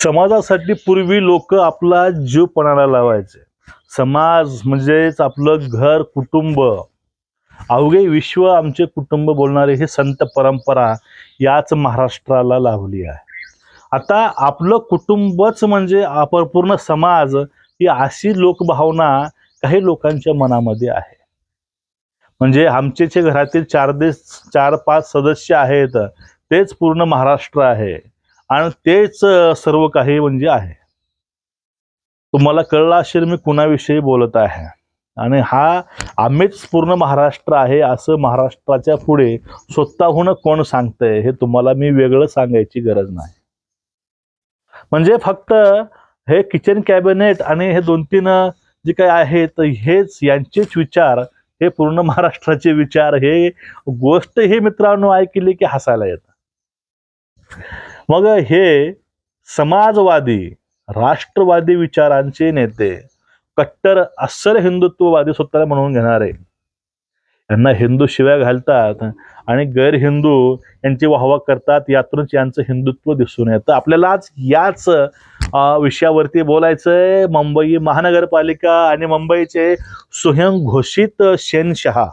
समाजासाठी पूर्वी लोक आपला जीव पणाला लावायचे. समाज म्हणजेच आपलं घर कुटुंब. अवघे विश्व आमचे कुटुंब बोलणारे हे संत परंपरा याच महाराष्ट्राला लाभली आहे. आता आपलं कुटुंबच म्हणजे अपरपूर्ण समाज ही अशी लोकभावना काही लोकांच्या मनामध्ये आहे. म्हणजे आमचे जे घरातील चार देश चार पाच सदस्य आहेत तेच पूर्ण महाराष्ट्र आहे. आणि तेच सर्व काही म्हणजे आहे. तुम्हाला कळलं असेल मी कुणाविषयी बोलत आहे. आणि हा आम्हीच पूर्ण महाराष्ट्र आहे असं महाराष्ट्राच्या पुढे स्वतःहून कोण सांगतंय हे तुम्हाला मी वेगळं सांगायची गरज नाही. म्हणजे फक्त हे किचन कॅबिनेट आणि हे दोन तीन जे काही आहेत हेच यांचेच विचार हे पूर्ण महाराष्ट्राचे विचार हे गोष्ट हे मित्रांनो ऐकली की हसायला येतं. मग हे समाजवादी राष्ट्रवादी विचारांचे नेते कट्टर अस्सल हिंदुत्ववादी स्वतःला म्हणून घेणारे. यांना हिंदू शिव्या घालतात आणि गैर हिंदू यांची वाहवा करतात यातूनच यांचं हिंदुत्व दिसून येतं. आपल्याला आज याच विषयावरती बोलायचंय. मुंबई महानगरपालिका आणि मुंबईचे स्वयंघोषित शेनशहा.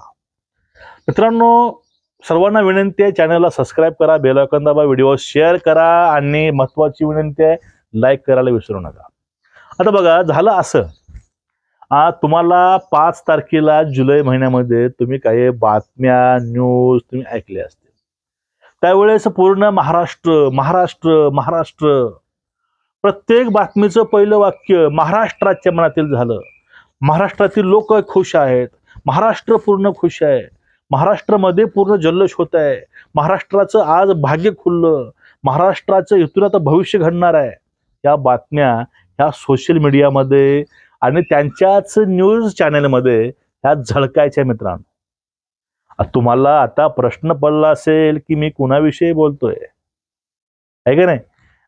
मित्रांनो सर्वांना विनंती आहे चॅनलला सबस्क्राईब करा बेल आयकॉन दाबा व्हिडिओ शेअर करा आणि महत्वाची विनंती आहे लाईक करायला विसरू नका. आता बघा झालं असं. आ तुम्हाला पाच तारखेला जुलै महिन्यामध्ये तुम्ही काही बातम्या न्यूज तुम्ही ऐकले असतील. त्यावेळेस पूर्ण महाराष्ट्र महाराष्ट्र महाराष्ट्र. प्रत्येक बातमीचं पहिलं वाक्य महाराष्ट्राच्या मनातील झालं. महाराष्ट्रातील लोक खुश आहेत. महाराष्ट्र पूर्ण खुश आहे. महाराष्ट्रामध्ये पूर्ण जल्लोष होत आहे. महाराष्ट्राचं आज भाग्य खुललं. महाराष्ट्राचं इथून आता भविष्य घडणार आहे. या बातम्या ह्या सोशल मीडियामध्ये आणि त्यांच्याच न्यूज चॅनेलमध्ये ह्या झळकायच्या मित्रांनो. तुम्हाला आता प्रश्न पडला असेल की मी कुणाविषयी बोलतोय? आहे का नाही?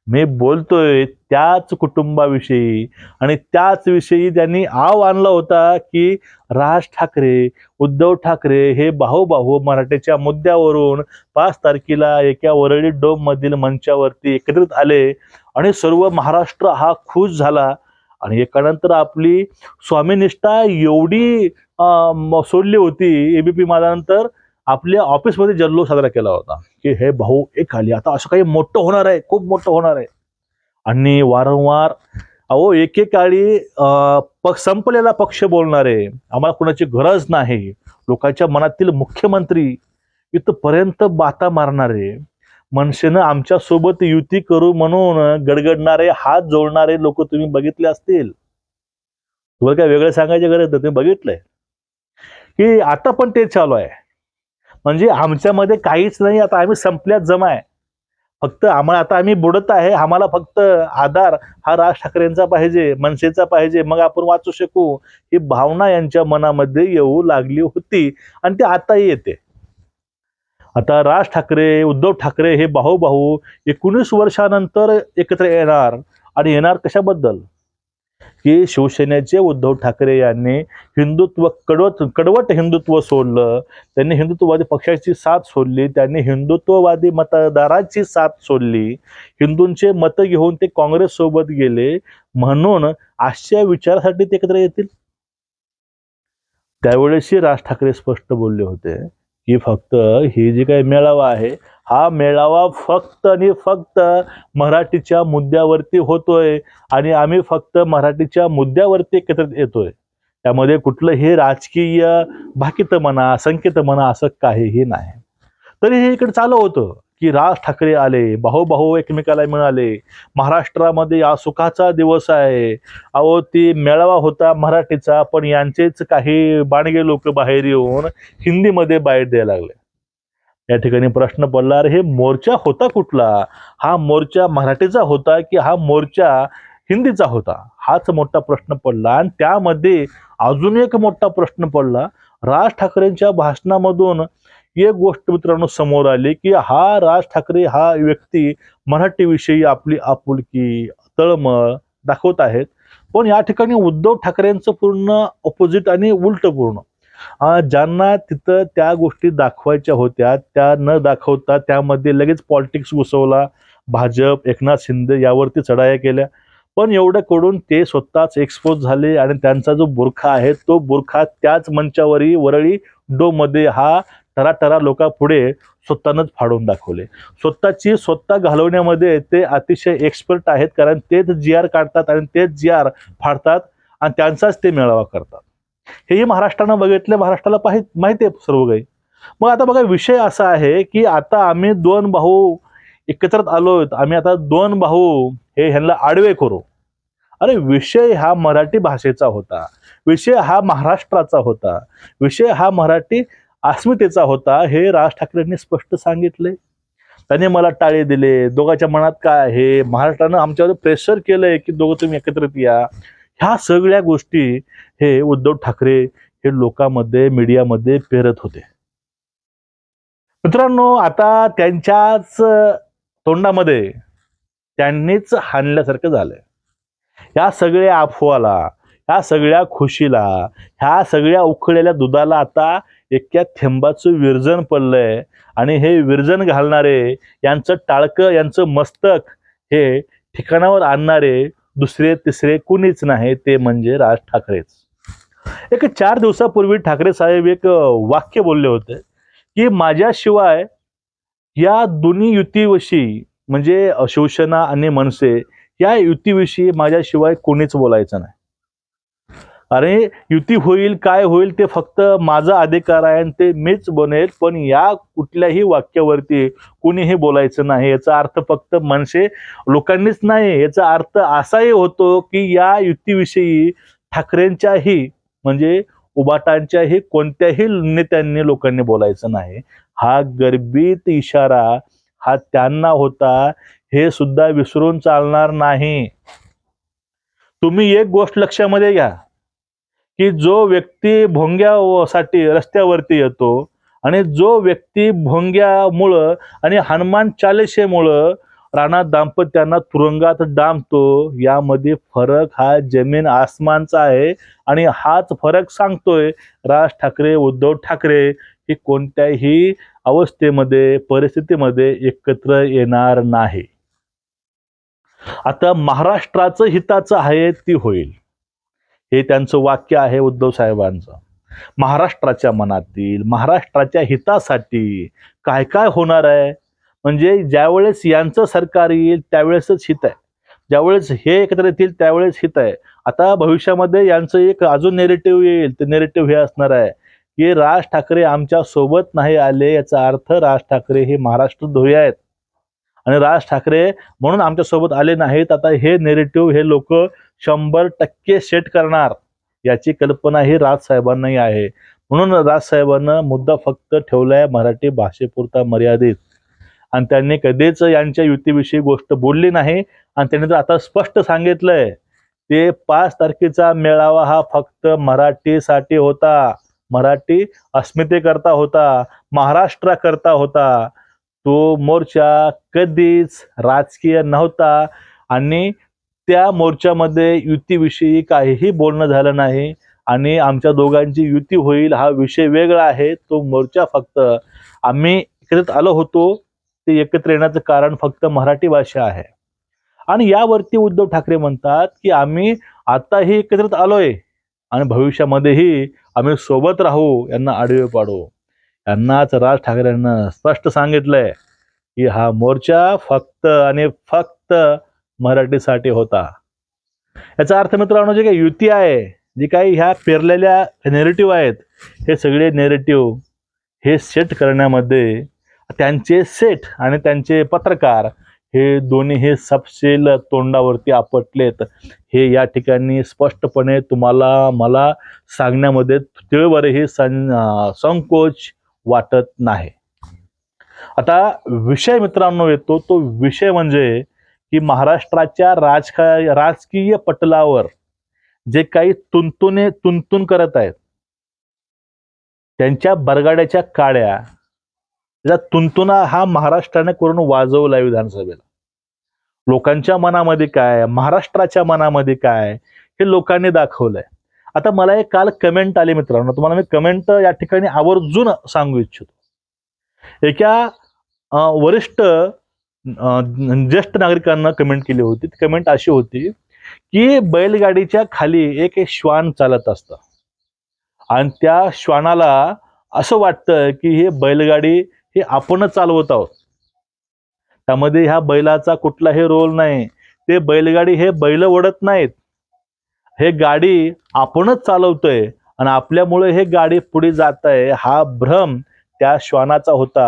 मी बोलतोय त्याच कुटुंबाविषयी. आणि त्याच विषयी त्यांनी आव आणला होता की राज ठाकरे उद्धव ठाकरे हे भाऊ मराठीच्या मुद्द्यावरून पाच तारखेला एका वरळी डोम मधील मंचावरती एकत्रित आले आणि सर्व महाराष्ट्र हा खुश झाला. आणि एकानंतर आपली स्वामीनिष्ठा एवढी सोडली होती एबीपी माझ्यानंतर आपल्या ऑफिसमध्ये जल्लोष साजरा केला होता. की हे भाऊ एक आली. आता असं काही मोठं होणार आहे. खूप मोठं होणार आहे. आणि वारंवार अहो एकेकाळी अं, पक्ष संपलेला पक्ष बोलणारे आम्हाला कुणाची गरज नाही. लोकांच्या मनातील मुख्यमंत्री इथपर्यंत बाता मारणारे मनसेनं आमच्यासोबत युती करू म्हणून गडगडणारे हात जोडणारे लोक तुम्ही बघितले असतील. तुम्हाला काय वेगळं सांगायची गरज नाही. तुम्ही बघितलंय. की आता पण ते चालू आहे. म्हणजे आमच्यामध्ये काहीच नाही आता आम्ही संपल्यात जमा आहे. फक्त आम्हाला आता आम्ही बुडत आहे आम्हाला फक्त आधार हा राज ठाकरेंचा पाहिजे मनसेचा पाहिजे मग आपण वाचू शकू. ही भावना यांच्या मनामध्ये येऊ लागली होती आणि ती आताही येते. आता राज ठाकरे उद्धव ठाकरे हे भाऊ भाऊ एकोणीस वर्षानंतर एकत्र येणार आणि येणार कशाबद्दल? की शिवसेनेचे उद्धव ठाकरे यांनी हिंदुत्व कडवत कडवट हिंदुत्व सोडलं त्यांनी हिंदुत्ववादी पक्षाची साथ सोडली त्यांनी हिंदुत्ववादी मतदाराची साथ सोडली हिंदूंचे मतं घेऊन ते काँग्रेस सोबत गेले म्हणून आजच्या विचारासाठी ते एकत्र येतील? त्यावेळेसही राज ठाकरे स्पष्ट बोलले होते की फक्त ही जी काही मेळावा आहे हा मेळावा फक्त आणि फक्त मराठीच्या मुद्द्यावरती होतोय आणि आम्ही फक्त मराठीच्या मुद्द्यावरती एकत्रित येतोय. त्यामध्ये कुठलंही राजकीय भाकित म्हणा संकेत म्हणा असं काहीही नाही. तरी हे इकडे चालू होतं की राज ठाकरे आले भाऊ भाऊ एकमेकाला मिळाले महाराष्ट्रामध्ये या सुखाचा दिवस आहे. अहो ती मेळावा होता मराठीचा पण यांचेच काही बाणगे लोक बाहेर येऊन हिंदीमध्ये बाहेर द्यायला लागले. या ठिकाणी प्रश्न पडला अरे हे मोर्चा होता कुठला? हा मोर्चा मराठीचा होता की हा मोर्चा हिंदीचा होता? हाच मोठा प्रश्न पडला आणि त्यामध्ये अजून एक मोठा प्रश्न पडला. राज ठाकरेंच्या भाषणामधून एक गोष्ट मित्रांनो समोर आली की हा राज ठाकरे हा व्यक्ती मराठीविषयी आपली आपुलकी तळमळ दाखवत आहेत. पण या ठिकाणी उद्धव ठाकरेंचं पूर्ण ऑपोजिट आणि उलट पूर्ण. ज्यांना तिथं त्या गोष्टी दाखवायच्या होत्या त्या न दाखवता त्यामध्ये लगेच पॉलिटिक्स घुसवला भाजप एकनाथ शिंदे यावरती चढाया केल्या. पण एवढं करून ते स्वतःच एक्सपोज झाले आणि त्यांचा जो बुरखा आहे तो बुरखा त्याच मंचावरही वरळी डोमध्ये हा टराटरा लोकांपुढे स्वतःनंच फाडून दाखवले. स्वतःची स्वतः घालवण्यामध्ये ते अतिशय एक्सपर्ट आहेत कारण तेच जी आर काढतात आणि तेच जी आर फाडतात आणि त्यांचाच ते मेळावा करतात. हेही महाराष्ट्रानं बघितलं महाराष्ट्राला पाहि माहिती आहे सर्व काही. मग आता बघा विषय असा आहे की आता आम्ही दोन भाऊ एकत्रित आलोत आम्ही आता दोन भाऊ हे ह्यांना आडवे करू. अरे विषय हा मराठी भाषेचा होता. विषय हा महाराष्ट्राचा होता. विषय हा मराठी अस्मितेचा होता हे राज ठाकरेंनी स्पष्ट सांगितले. त्यांनी मला टाळे दिले. दोघांच्या मनात काय आहे? महाराष्ट्रानं आमच्यावर प्रेशर केलंय की दोघं तुम्ही एकत्रित या ह्या सगळ्या गोष्टी हे उद्धव ठाकरे हे लोकांमध्ये मीडियामध्ये पेरत होते. मित्रांनो आता त्यांच्याच तोंडामध्ये त्यांनीच हाणल्यासारखं झालंय. या सगळ्या अफवाला ह्या सगळ्या खुशीला ह्या सगळ्या उकळलेल्या दुधाला आता एक्या थेंबाचं विरजन पडलंय. आणि हे विरजन घालणारे यांचं टाळकं यांचं मस्तक हे ठिकाणावर आणणारे दुसरे तिसरे कुणीच नाही ते म्हणजे राज ठाकरेच. एक चार दिवसापूर्वी ठाकरे साहेब एक वाक्य बोलले होते की माझ्याशिवाय या दोन्ही युतीविषयी म्हणजे शिवसेना आणि मनसे या युतीविषयी माझ्याशिवाय कोणीच बोलायचं नाही. अरे युती होईल काय होईल ते फक्त माझा अधिकार आहे आणि ते मीच बनेल पण या कुठल्याही वाक्यावरती कोणीही बोलायचं नाही. याचा अर्थ फक्त मनसे लोकांनीच नाही. याचा अर्थ असाही होतो की या युतीविषयी ठाकरेंच्याही म्हणजे उबाटांच्याही कोणत्याही नेत्यांनी लोकांनी बोलायचं नाही. हा गर्भित इशारा हा त्यांना होता हे सुद्धा विसरून चालणार नाही. तुम्ही एक गोष्ट लक्षामध्ये घ्या की जो व्यक्ती भोंग्यासाठी रस्त्यावरती येतो आणि जो व्यक्ती भोंग्यामुळं आणि हनुमान चालिसेमुळं राणा दाम्पत्यांना तुरुंगात डांबतो. यामध्ये फरक हा जमीन आसमानचा आहे आणि हाच फरक सांगतोय राज ठाकरे उद्धव ठाकरे ही कोणत्याही अवस्थेमध्ये परिस्थितीमध्ये एकत्र येणार नाही. आता महाराष्ट्राचं हिताचं आहे ती होईल. हे त्यांचं वाक्य आहे उद्धव साहेबांचं. महाराष्ट्राच्या मनातील महाराष्ट्राच्या हितासाठी काय काय होणार आहे? म्हणजे ज्यावेळेस यांचं सरकार येईल त्यावेळेसच हित आहे. ज्यावेळेस हे एकत्र येतील त्यावेळेस हित आहे. आता भविष्यामध्ये यांचं एक अजून नेरेटिव्ह येईल ते नेरेटिव्ह हे असणार आहे की राज ठाकरे आमच्यासोबत नाही आले याचा अर्थ राज ठाकरे हे महाराष्ट्र ध्वय आहेत. आणि राज ठाकरे म्हणून आमच्यासोबत आले नाहीत आता हे नेरेटिव्ह हे लोक शंभर टक्के सेट करणार. याची कल्पना ही राजसाहेबांनाही आहे. म्हणून राजसाहेबांना मुद्दा फक्त ठेवलाय मराठी भाषेपुरता मर्यादित. आणि त्यांनी कधीच यांच्या युतीविषयी गोष्ट बोलली नाही. आणि त्यांनी तर आता स्पष्ट सांगितलंय ते पाच तारखेचा मेळावा हा फक्त मराठीसाठी होता. मराठी अस्मितेकरता होता महाराष्ट्राकरता होता. तो मोर्चा कधीच राजकीय नव्हता आणि त्या मोर्चामध्ये युतीविषयी काहीही बोलणं झालं नाही आणि आमच्या दोघांची युती होईल हा विषय वेगळा आहे. तो मोर्चा फक्त आम्ही एकत्रित आलो होतो. ते एकत्र येण्याचं कारण फक्त मराठी भाषा आहे. आणि यावरती उद्धव ठाकरे म्हणतात की आम्ही आताही एकत्रित आलोय आणि भविष्यामध्येही आम्ही सोबत राहू यांना आडवे पाडू. यांनाच राज ठाकरेंना स्पष्ट सांगितलंय की हा मोर्चा फक्त आणि फक्त मराठीसाठी होता. याचा अर्थ मित्रांनो जे काही युती आहे जी काही ह्या पेरलेल्या नेरेटिव्ह आहेत हे सगळे नेरेटिव्ह हे सेट करण्यामध्ये त्यांचे सेट आणि त्यांचे पत्रकार हे दोन्ही हे सपशेल तोंडावरती आपटलेत. हे या ठिकाणी स्पष्टपणे तुम्हाला मला सांगण्यामध्ये तिळवरही सं संकोच वाटत नाही. आता विषय मित्रांनो येतो तो विषय म्हणजे की महाराष्ट्राच्या राजका राजकीय पटलावर जे काही तुंतुने तुंतून करत आहेत त्यांच्या बरगाड्याच्या काड्या त्याचा तुंतुना हा महाराष्ट्राने करून वाजवलाय विधानसभेला. लोकांच्या मनामध्ये काय? महाराष्ट्राच्या मनामध्ये काय? हे लोकांनी दाखवलंय. आता मला एक काल कमेंट आली मित्रांनो. तुम्हाला मी कमेंट या ठिकाणी आवर्जून सांगू इच्छितो. एका वरिष्ठ ज्येष्ठ नागरिकांना कमेंट केली होती. ती कमेंट अशी होती की बैलगाडीच्या खाली एक एक श्वान चालत असतं. आणि त्या श्वानाला असं वाटतं की हे बैलगाडी हे आपणच चालवत आहोत. त्यामध्ये ह्या बैलाचा कुठलाही रोल नाही. ते बैलगाडी हे बैल ओढत नाहीत. हे गाडी आपणच चालवतोय आणि आपल्यामुळे हे गाडी पुढे जात आहे हा भ्रम त्या श्वानाचा होता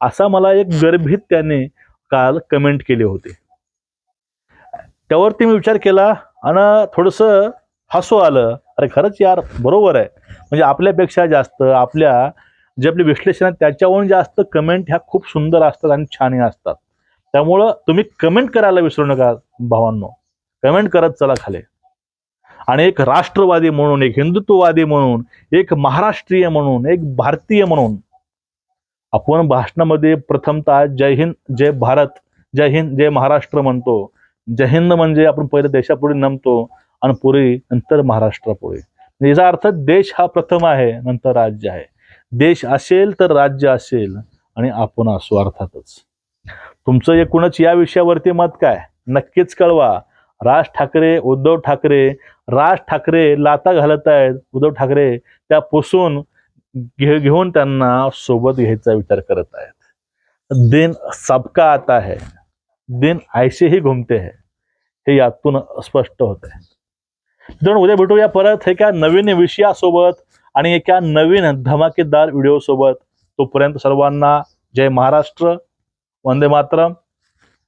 असा मला एक गर्भित त्याने काल कमेंट केली होती. त्यावरती मी विचार केला आणि थोडस हसू आलं. अरे खरंच यार बरोबर आहे. म्हणजे आपल्यापेक्षा जास्त आपल्या जे आपले विश्लेषण आहे त्याच्यावरून जास्त कमेंट ह्या खूप सुंदर असतात आणि छानही असतात. त्यामुळं तुम्ही कमेंट करायला विसरू नका भावांनो. कमेंट करत चला खाली. आणि एक राष्ट्रवादी म्हणून एक हिंदुत्ववादी म्हणून एक महाराष्ट्रीय म्हणून एक भारतीय म्हणून आपण भाषणामध्ये प्रथमतः जय हिंद जय भारत जय हिंद जय महाराष्ट्र म्हणतो. जय हिंद म्हणजे आपण पहिले देशापुढे नमतो आणि पुढे नंतर महाराष्ट्रापुढे. याचा अर्थ देश हा प्रथम आहे नंतर राज्य आहे. देश असेल तर राज्य असेल आणि आपण असू अर्थातच. तुमचं एकूणच या विषयावरती मत काय? नक्कीच कळवा. राज ठाकरे उद्धव ठाकरे राज ठाकरे लाता घालत आहेत. उद्धव ठाकरे त्या पुसून घे घेऊन त्यांना सोबत घ्यायचा विचार करत आहेत. दिन सबका आता है. दिन ऐसे ही घुमते है. हे यातून स्पष्ट होत आहे. उद्या भेटूया परत. हे काय नवीन विषयासोबत आणि एका नवीन धमाकेदार व्हिडिओ सोबत तोपर्यंत सर्वांना जय महाराष्ट्र वंदे मातरम.